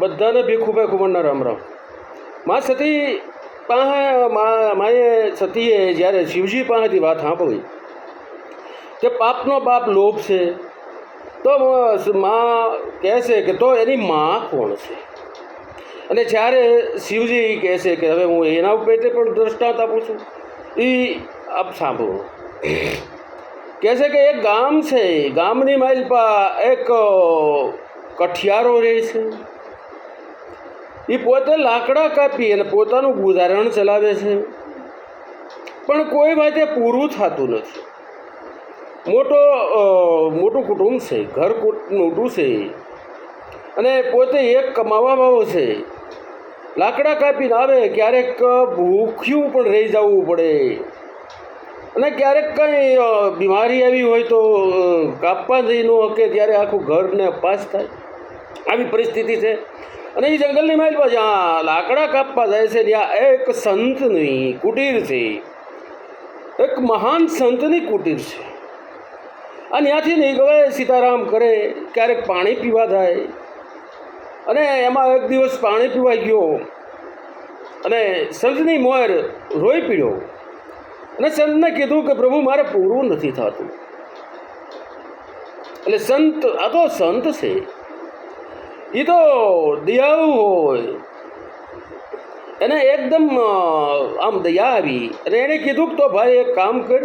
બધાને ભીખું ભાઈ કુમારના રામ રામ. મા સતી પાસે માએ સતીએ જ્યારે શિવજી પાસેથી વાત સાંભળી કે પાપનો બાપ લોભ છે, તો મા કહે છે કે તો એની મા કોણ છે? અને જ્યારે શિવજી કહે છે કે હવે હું એના પેટે પણ દ્રષ્ટાંત આપું છું એ આપ સાંભળો. કહે છે કે એક ગામ છે, ગામની માઇલપા એક કઠિયારો રહે છે. એ પોતે લાકડા કાપી અને પોતાનું ગુજારણ ચલાવે છે. પણ કોઈ વાતે પૂરું થતું નથી. મોટો મોટું કુટુંબ છે, ઘર મોટું છે. અને પોતે એક કમાવાવાળો છે. લાકડા કાપીને આવે, ક્યારેક ભૂખ્યું પણ રહી જવું પડે. અને ક્યારેક કંઈ બીમારી આવી હોય તો કાપવા જઈ ન હકે, ત્યારે આખું ઘરને પાસ થાય. આવી પરિસ્થિતિ છે. અને એ જંગલની માઇલમાં જ્યાં લાકડા કાપવા જાય છે, ત્યાં એક સંતની કુટીર છે. એક મહાન સંતની કુટીર છે. અને ત્યાંથી નીકળે સીતારામ કરે ક્યારેક પાણી પીવા જાય. અને એમાં એક દિવસ પાણી પીવા ગયો. અને સંતની મોર રોઈ પીડ્યો. અને સંતને કીધું કે, પ્રભુ, મારે પૂરું નથી થતું. એટલે સંત, આ તો સંત છે. એ તો દયાળુ હોય. એને એકદમ આમ દયા આવી અને એણે કીધું કે તો ભાઈ એક કામ કર,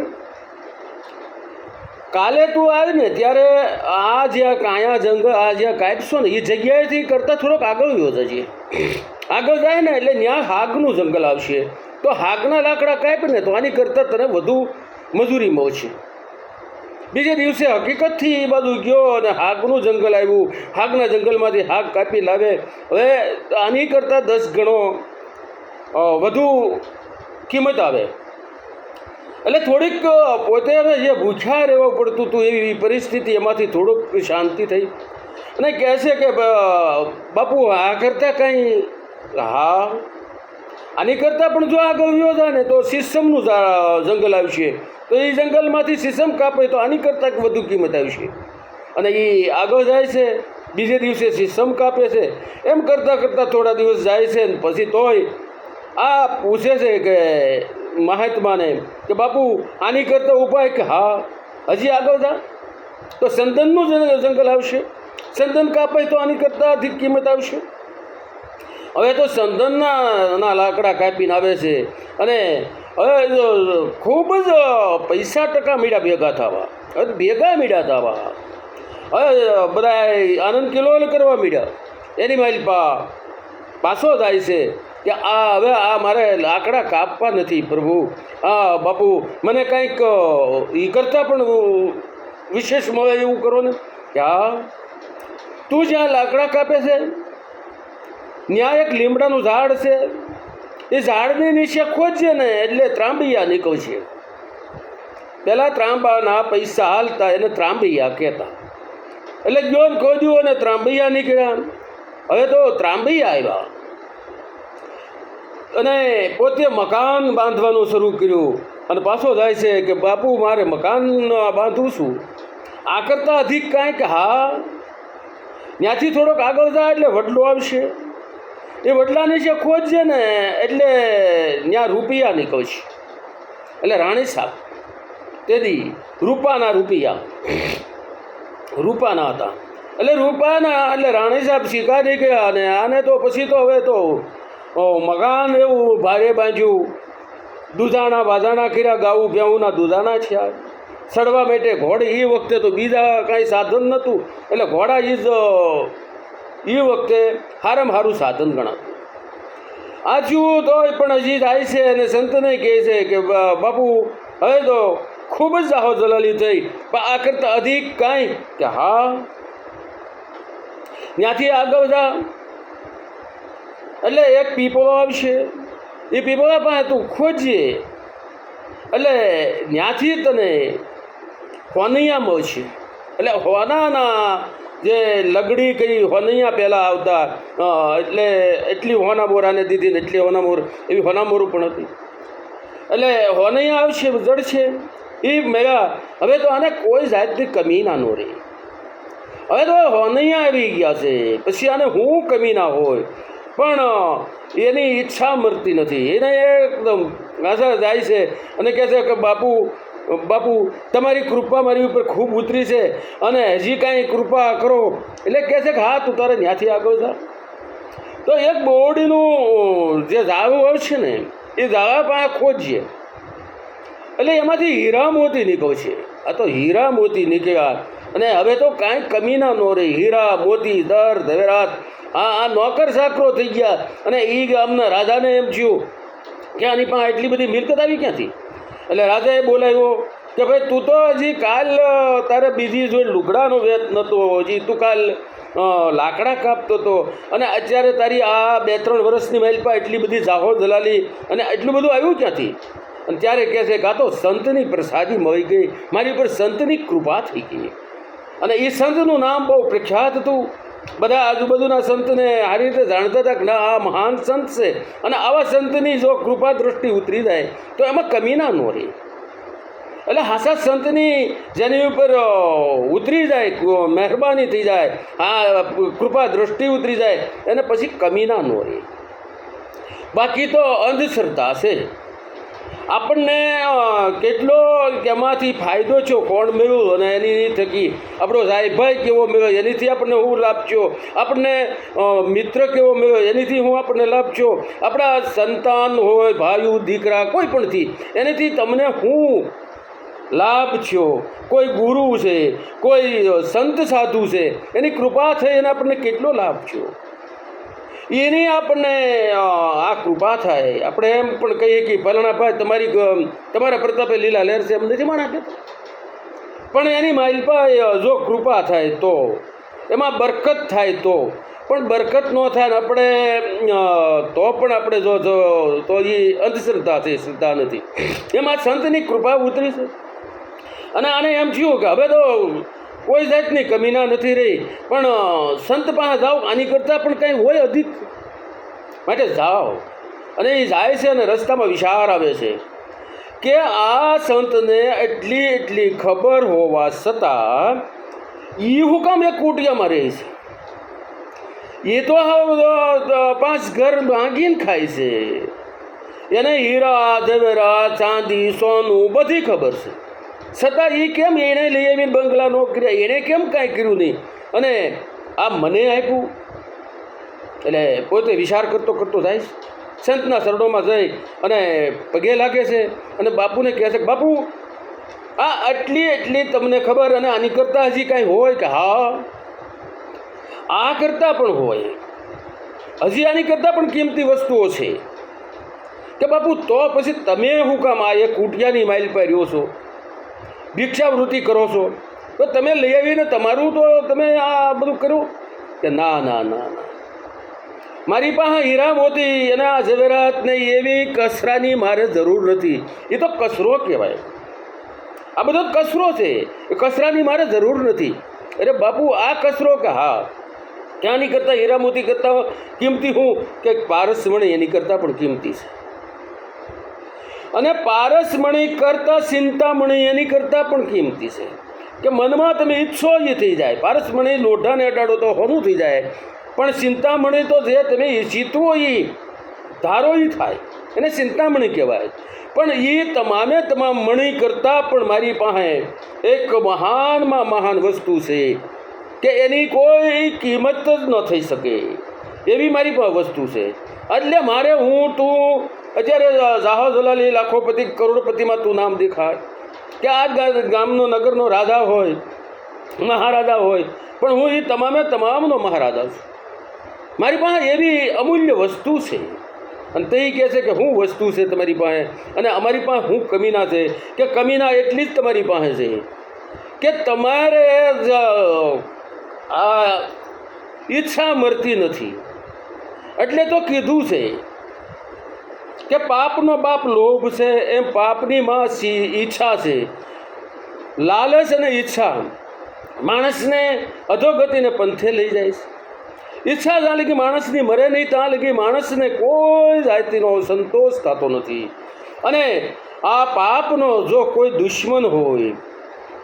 કાલે તું આવે ને ત્યારે આ જ્યાં કાયા જંગલ, આ જ્યાં કાપશો ને એ જગ્યાએથી કરતાં થોડોક આગળ ગયો જજે આગળ જાય ને એટલે ત્યાં હાગનું જંગલ આવશે. તો હાગના લાકડા કાપ ને તો આની કરતાં તને વધુ મજૂરી મળશે. બીજે દિવસે હકીકતથી એ બાજુ ગયો અને હાગનું જંગલ આવ્યું. હાગના જંગલમાંથી હાગ કાપી લાવે. હવે આની કરતાં દસ ગણો વધુ કિંમત આવે. એટલે થોડીક પોતે હવે જે ભૂખ્યા રહેવું પડતું હતું એવી પરિસ્થિતિ એમાંથી થોડુંક શાંતિ થઈ. અને કહે છે કે બાપુ, આ કરતાં કંઈ, હા. આની કરતાં પણ જો આગળ ગયો જાય ને તો સિસ્ટમનું જંગલ આવશે. તો એ જંગલમાંથી સીસમ કાપે તો આની કરતાં વધુ કિંમત આવશે અને એ આગળ જાય છે, બીજે દિવસે સીસમ કાપે છે. એમ કરતાં કરતાં થોડા દિવસ જાય છે ને પછી તોય આ પૂછે છે કે મહાત્માને કે બાપુ, આની કરતાં ઉપાય કે હા? હજી આગળ જા. તો સંદનનું જંગલ આવશે. સંદન કાપાય તો આની કરતાં અધિક કિંમત આવશે. હવે તો સંદનના લાકડા કાપીને આવે છે. અને ખૂબ જ પૈસા ટકા મીડા ભેગા થવા. હવે ભેગા મીડા થવા. હવે બધા આનંદ કિલોલ કરવા મીડ્યા એની મારી પા પાછો થાય છે કે આ હવે આ મારે લાકડા કાપવા નથી પ્રભુ. આ બાપુ, મને કંઈક એ કરતાં પણ વિશેષ મળે એવું કરો ને? કે હા. તું જ્યાં લાકડા કાપે છે, ત્યાં એક લીમડાનું ઝાડ છે એ ઝાડની નીચે ખોદજે ને એટલે ત્રાંબિયા નીકળશે. પહેલાં ત્રાંબાના પૈસા હાલતા એને ત્રાંબિયા કહેતા. એટલે ગયો ને ખોજ્યું અને ત્રાંબિયા નીકળ્યા. હવે તો ત્રાંબિયા આવ્યા. અને પોતે મકાન બાંધવાનું શરૂ કર્યું. અને પાછો જાય છે કે, બાપુ, મારે મકાન બાંધું છું. આ કરતાં અધિક કાંઈક હા. ત્યાંથી થોડોક આગળ જાય એટલે વડલો આવશે. એ વડલાની જે ખોજ છે ને, એટલે ત્યાં રૂપિયા નીકળશે એટલે રાણી સાહેબ, તેથી રૂપાના રૂપિયા, રૂપાના હતા. એટલે રૂપાના, એટલે રાણી સાહેબ શિકારી ગયા અને આને તો પછી તો હવે તો મકાન એવું ભારે બાંધ્યું. દૂધાણા બાધાણા ખીરા ગાવું ભેવુંના દૂધાણા થયા. સડવા માટે ઘોડ એ વખતે તો બીજા કાંઈ સાધન નહોતું. એટલે ઘોડા ઇઝ એ વખતે સારામાં સારું સાધન ગણાતું. આછું તોય પણ હજી થાય છે અને સંતને કહે છે કે બાપુ, હવે તો ખૂબ જ જાહો જલાલી થઈ, પણ આ કરતાં અધિક કાંઈ કે હા. ત્યાંથી આગળ જા. એટલે એક પીપળો આવશે. એ પીપળા પાસે તું ખોજે એટલે ત્યાંથી તને હોનૈયા મળશે. એટલે હોનાના જે લગડી કઈ હોનૈયા પહેલાં આવતા એટલે એટલી હોના મોરાને દીધી ને એટલી હોના મોર એવી હોના મોરું પણ હતી. એટલે હોનૈયા આવશે, જડશે. એ મેળા, હવે તો આને કોઈ જાતની કમી ના નો રહે હવે તો હોનૈયા આવી ગયા છે, પછી આને હું કમી ના હોય? પણ એની ઈચ્છા મળતી નથી. એને એકદમ આશા જાય છે અને કહે છે કે બાપુ બાપુ, તમારી કૃપા મારી ઉપર ખૂબ ઉતરી છે અને હજી કાંઈ કૃપા કરો. એટલે કહે છે કે, હા, તું તારે ત્યાંથી આગળ જા. તો એક બોડીનું જે ઝાડું હોય છે ને, એ ઝાડા પાસે ખોજીએ એટલે એમાંથી હીરા મોતી નીકળશે આ તો હીરા મોતી નીકળ્યા. અને હવે તો કાંઈ કમી ના ન રહી. હીરા, મોતી, દર, ધવેરાત, આ આ નોકર સાકરો થઈ ગયા. અને એ ગામના રાજાને એમ થયું કે, આની પાસે એટલી બધી મિલકત આવી ક્યાંથી? એટલે રાજાએ બોલાવ્યો કે ભાઈ, તું તો હજી કાલ તારે બીજી જો લુગડાનો વેત નહોતો હજી તું કાલ લાકડા કાપતો હતો અને અત્યારે તારી આ બે ત્રણ વર્ષની મહેલપા એટલી બધી જાહો દલાલી અને એટલું બધું આવ્યું ક્યાંથી? અને ત્યારે કહે છે કાં તો સંતની પ્રસાદી મળી ગઈ. મારી ઉપર સંતની કૃપા થઈ ગઈ. અને એ સંતનું નામ બહુ પ્રખ્યાત હતું. બધા આજુબાજુના સંતને આ રીતે જાણતા હતા કે ના, આ મહાન સંત છે. અને આવા સંતની જો કૃપા દૃષ્ટિ ઉતરી જાય, તો એમાં કમી ના ન રહે. એટલે હાસા સંતની જેની ઉપર ઉતરી જાય મહેરબાની થઈ જાય, આ કૃપા દૃષ્ટિ ઉતરી જાય, એને પછી કમી ના ન રહે. બાકી તો અંધશ્રદ્ધા છે. આપણને કેટલો એમાંથી ફાયદો છો, કોણ મેળવ્યું અને એની થકી આપણો સાહેબભાઈ કેવો મેળવ્યો? એનીથી આપણને હું લાભ છો આપણને મિત્ર કેવો મેળવ્યો? એનીથી હું આપણને લાભ છો આપણા સંતાન હોય ભાઈઓ દીકરા, કોઈ પણથી એનીથી તમને હું લાભ છો કોઈ ગુરુ છે, કોઈ સંત સાધુ છે, એની કૃપા થઈ એને આપણને કેટલો લાભ છો એની આપણને આ કૃપા થાય. આપણે એમ પણ કહીએ કે, ફલાણા ભાઈ, તમારી તમારા પ્રતાપે લીલા લહેર છે. એમ નથી માણા કે પણ એની માઇલપા જો કૃપા થાય તો, એમાં બરકત થાય તો. પણ બરકત ન થાય ને આપણે તો પણ આપણે જો જો, તો એ અંધશ્રદ્ધા છે, શ્રદ્ધા નથી. એમાં સંતની કૃપા ઉતરી છે. અને આને એમ થયું કે, હવે તો કોઈ જાતની કમીના નથી રહી. પણ સંત પાસે જાઓ, આની કરતાં પણ કંઈ હોય અધિક. માટે જાઓ. અને એ જાય છે અને રસ્તામાં વિચાર આવે છે. કે આ સંતને એટલી એટલી ખબર હોવા છતાં એ હુકમ કામ એક કુટિયામાં રહે છે. એ તો પાંચ ઘર ભાંગીને ખાય છે. એને હીરા, ઝવેરા, ચાંદી, સોનું બધી ખબર છે. છતાં એ કેમ એણે લઈ આવીને બંગલા નો કર્યા? એણે કેમ કાંઈ કર્યું નહીં? અને આ મને આપ્યું. એટલે પોતે વિચાર કરતો કરતો જાય સંતના શરણોમાં જઈ અને પગે લાગે છે અને બાપુને કહે છે બાપુ, આ આટલી એટલી તમને ખબર અને આની કરતાં હજી કાંઈ હોય કે? હા. આ કરતાં પણ હોય. હજી આની કરતાં પણ કિંમતી વસ્તુઓ છે. કે બાપુ, તો પછી તમે શું કામ આ એક કુટિયાની માઇલ પર છો? ભિક્ષાવૃત્તિ કરો છો. તો તમે લઈ આવીને તમારું તો તમે આ બધું કર્યું? કે ના ના ના મારી પાસે હીરા મોતી ઝવેરાત નહીં, એવી કચરાની મારે જરૂર નથી. એ તો કચરો કહેવાય. આ બધો કચરો છે. એ કચરાની મારે જરૂર નથી. અરે બાપુ, આ કચરો કે હા, ક્યાંની કરતાં હીરા મોતી કરતાં કિંમતી હું? કે પારસમણી એની કરતાં પણ કિંમતી છે. અને પારસમણી કરતાં ચિંતામણી એની કરતાં પણ કિંમતી છે. કે મનમાં તમે ઈચ્છો એ થઈ જાય. પારસમણી લોઢાને અટાડો તો હોનું થઈ જાય. પણ ચિંતામણી તો જે તમે જીતવો એ ધારો એ થાય. એને ચિંતામણી કહેવાય. પણ એ તમામે તમામ મણી કરતાં પણ મારી પાસે એક મહાનમાં મહાન વસ્તુ છે કે એની કોઈ કિંમત જ ન થઈ શકે. એવી મારી પાસે વસ્તુ છે. એટલે મારે હું તું અત્યારે જાહો જલાલી લાખોપતિ કરોડપતિમાં તું નામ દેખાય. કે આ ગામનો નગરનો રાજા હોય, મહારાજા હોય, પણ હું એ તમામે તમામનો મહારાજા છું. મારી પાસે એવી અમૂલ્ય વસ્તુ છે. અને તે કહે છે કે શું વસ્તુ છે તમારી પાસે, અને અમારી પાસે શું કમીના છે, કે કમીના એટલી જ તમારી પાસે છે. કે તમારે જ આ ઈચ્છા મરતી નથી. એટલે તો કીધું છે કે પાપનો બાપ લોભ છે એમ પાપની માં ઈચ્છા છે. લાલચ અને ઈચ્છા. માણસને અધોગતિને પંથે લઈ જાય છે. ઈચ્છા જ્યાં લગી માણસની મરે નહીં ત્યાં લગી માણસને કોઈ જાતિનો સંતોષ થતો નથી. અને આ પાપનો જો કોઈ દુશ્મન હોય,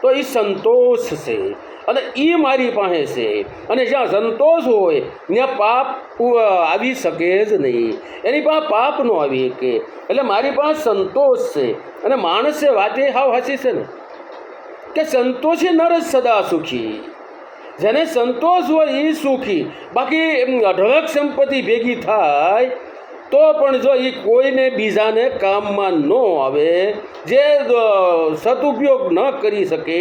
તો એ સંતોષ છે. અને એ મારી પાસે છે. અને જ્યાં સંતોષ હોય, ત્યાં પાપ આવી શકે જ નહીં. એની પાસે પાપ ન આવી શકે. એટલે મારી પાસે સંતોષ છે. અને માણસે વાતે હાવ હસી છે ને, કે સંતોષી નર સદા સુખી. જેને સંતોષ હોય એ સુખી. બાકી એમ અઢળક સંપત્તિ ભેગી થાય તો પણ જો એ કોઈને બીજાને કામમાં ન આવે, જે સદુપયોગ ન કરી શકે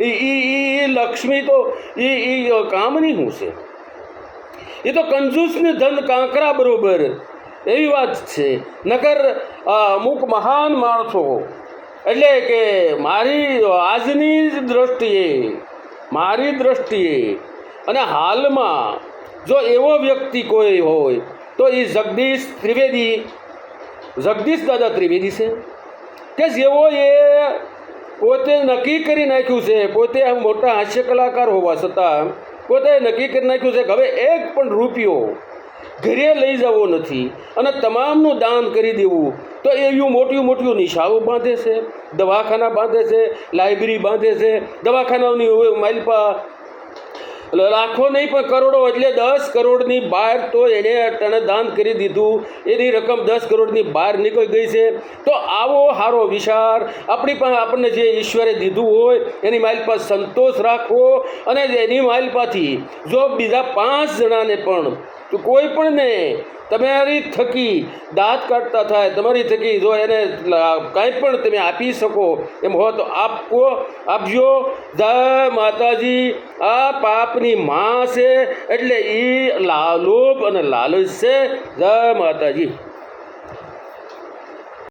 એ એ લક્ષ્મી તો એ એ કામની શું છે? એ તો કંજૂસની ધન કાંકરા બરોબર, એવી વાત છે. નકર અમુક મહાન માણસો, એટલે કે મારી આજની જ દ્રષ્ટિએ, મારી દ્રષ્ટિએ અને હાલમાં જો એવો વ્યક્તિ કોઈ હોય તો એ જગદીશ ત્રિવેદી, જગદીશ દાદા ત્રિવેદી છે. કે જેઓ એ પોતે નક્કી કરી નાખ્યું છે, પોતે આમ મોટા હાસ્ય કલાકાર હોવા છતાં, પોતે નક્કી કરી નાખ્યું છે કે હવે એક પણ રૂપિયો ઘરે લઈ જવો નથી અને તમામનું દાન કરી દેવું. તો એવું મોટી મોટી નિશાઓ બાંધે છે, દવાખાના બાંધે છે લાઇબ્રેરી બાંધે છે, દવાખાનાઓની માલપા લાખો નહીં, પણ કરોડો એટલે દસ કરોડની બહાર તો એણે તણે દાન કરી દીધું. એની રકમ દસ કરોડની બહાર નીકળી ગઈ છે. તો આવો સારો વિચાર. આપણી પાસે આપણને જે ઈશ્વરે દીધું હોય, એની માલિપા સંતોષ રાખવો અને એની માઇલ પાથી જો બીજા પાંચ જણાને પણ કોઈ પણને તમારી થકી દાંત કાઢતા થાય, તમારી થકી જો એને કાંઈ પણ તમે આપી શકો, એમ હો તો આપવો આપજો જય માતાજી આ પાપની માં છે, એટલે એ લોભ અને લાલચ છે. જય માતાજી.